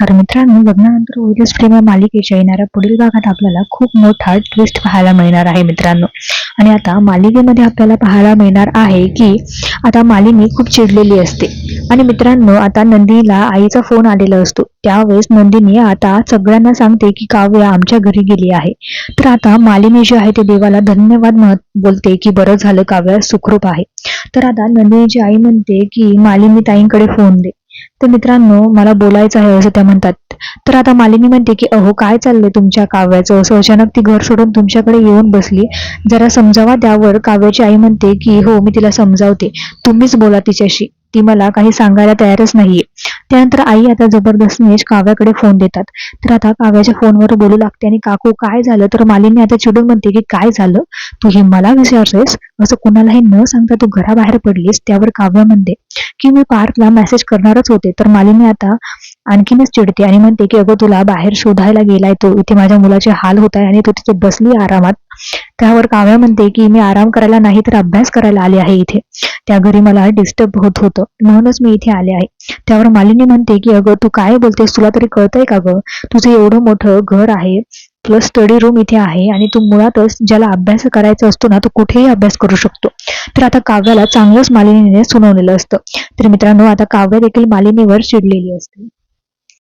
नमस्कार मित्रांनो लग्नानंतर ओरिस प्रेम या मालिकेच्या येणाऱ्या पुढील भागात आपल्याला खूप मोठा ट्विस्ट पाहायला मिळणार आहे मित्रांनो. आणि आता मालिकेमध्ये आपल्याला पाहायला मिळणार आहे की आता मालिनी खूप चिडलेली असते. आणि मित्रांनो आता नंदिनीला आईचा फोन आलेला असतो. त्यावेळेस नंदिनी आता सगळ्यांना सांगते की काव्य आमच्या घरी गेली आहे. तर आता मालिनी जी आहे ते देवाला धन्यवाद म्हणत बोलते की बरं झालं काव्या सुखरूप आहे. तर आता नंदिनीची आई म्हणते की मालिनी ताईंकडे फोन दे. तर मित्रांनो मला बोलायचं आहे असं त्या म्हणतात. तर आता मालिनी म्हणते की अहो काय चाललंय तुमच्या काव्याचं? असं अचानक ती घर सोडून तुमच्याकडे येऊन बसली. जरा समजावा त्यावर. काव्याची आई म्हणते की हो मी तिला समजावते. तुम्हीच बोला तिच्याशी. ती मला काही सांगायला तयारच नाहीये. त्यानंतर आई आता जबरदस्तीने काव्याकडे फोन देतात. तर आता काव्याच्या फोनवर बोलू लागते आणि काकू काय झालं? तर मालिनी आता चिडून म्हणते की काय झालं? तू हे मला विचारतोयस असं कोणालाही न सांगता तू घराबाहेर पडलीस? त्यावर काव्य म्हणते की मी पार्थला मेसेज करणारच होते. तर मालिनी आता आणखीनच चिडते आणि म्हणते की अगं तुला बाहेर शोधायला गेलाय तो. इथे माझ्या मुलाचे हाल होत आहे आणि तू तिथे बसली आरामात. त्यावर काव्या म्हणते की मी आराम करायला नाही तर अभ्यास करायला आले आहे इथे. त्या घरी मला डिस्टर्ब होत होतं. म्हणूनच मी इथे आले आहे. त्यावर मालिनी म्हणते की अगं तू काय बोलतेस? तुला तरी कळतंय का गं? तुझं एवढं मोठं घर आहे प्लस स्टडी रूम इथे आहे आणि तू मुळातच ज्याला अभ्यास करायचा असतो ना तो कुठेही अभ्यास करू शकतो. तर आता काव्याला चांगलंच मालिनीने सुनावलेलं असतं. तर मित्रांनो आता काव्य देखील मालिनीवर चिडलेली असते.